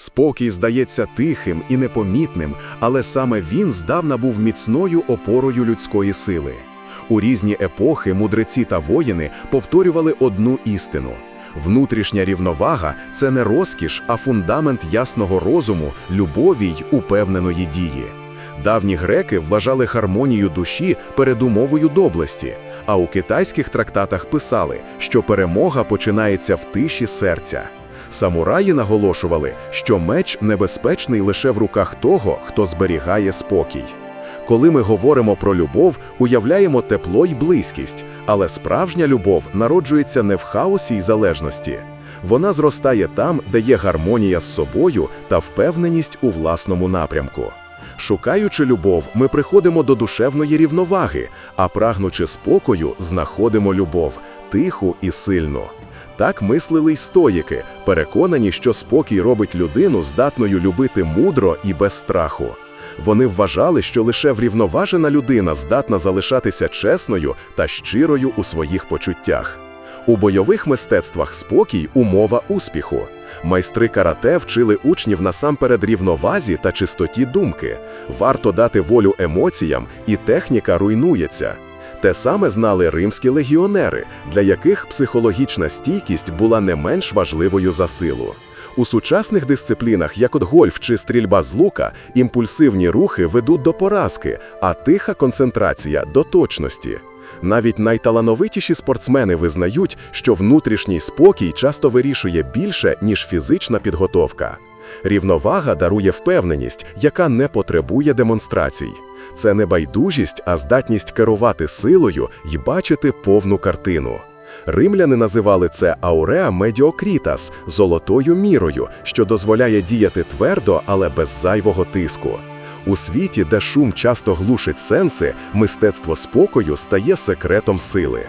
Спокій здається тихим і непомітним, але саме він здавна був міцною опорою людської сили. У різні епохи мудреці та воїни повторювали одну істину. Внутрішня рівновага це не розкіш, а фундамент ясного розуму, любові й упевненої дії. Давні греки вважали гармонію душі передумовою доблесті, а у китайських трактатах писали, що перемога починається в тиші серця. Самураї наголошували, що меч небезпечний лише в руках того, хто зберігає спокій. Коли ми говоримо про любов, уявляємо тепло й близькість, але справжня любов народжується не в хаосі й залежності. Вона зростає там, де є гармонія з собою та впевненість у власному напрямку. Шукаючи любов, ми приходимо до душевної рівноваги, а прагнучи спокою, знаходимо любов, тиху і сильну. Так мислили й стоїки, переконані, що спокій робить людину здатною любити мудро і без страху. Вони вважали, що лише врівноважена людина здатна залишатися чесною та щирою у своїх почуттях. У бойових мистецтвах спокій умова успіху. Майстри карате вчили учнів насамперед рівновазі та чистоті думки. Варто дати волю емоціям, і техніка руйнується. Те саме знали римські легіонери, для яких психологічна стійкість була не менш важливою за силу. У сучасних дисциплінах, як от гольф чи стрільба з лука, імпульсивні рухи ведуть до поразки, а тиха концентрація до точності. Навіть найталановитіші спортсмени визнають, що внутрішній спокій часто вирішує більше, ніж фізична підготовка. Рівновага дарує впевненість, яка не потребує демонстрацій. Це не байдужість, а здатність керувати силою і бачити повну картину. Римляни називали це ауреа медіокрітас золотою мірою, що дозволяє діяти твердо, але без зайвого тиску. У світі, де шум часто глушить сенси, мистецтво спокою стає секретом сили.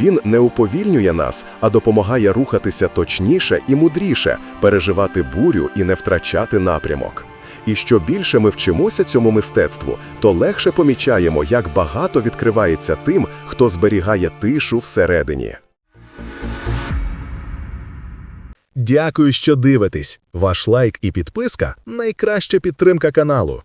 Він не уповільнює нас, а допомагає рухатися точніше і мудріше, переживати бурю і не втрачати напрямок. І що більше ми вчимося цьому мистецтву, то легше помічаємо, як багато відкривається тим, хто зберігає тишу всередині. Дякую, що дивитесь. Ваш лайк і підписка найкраща підтримка каналу.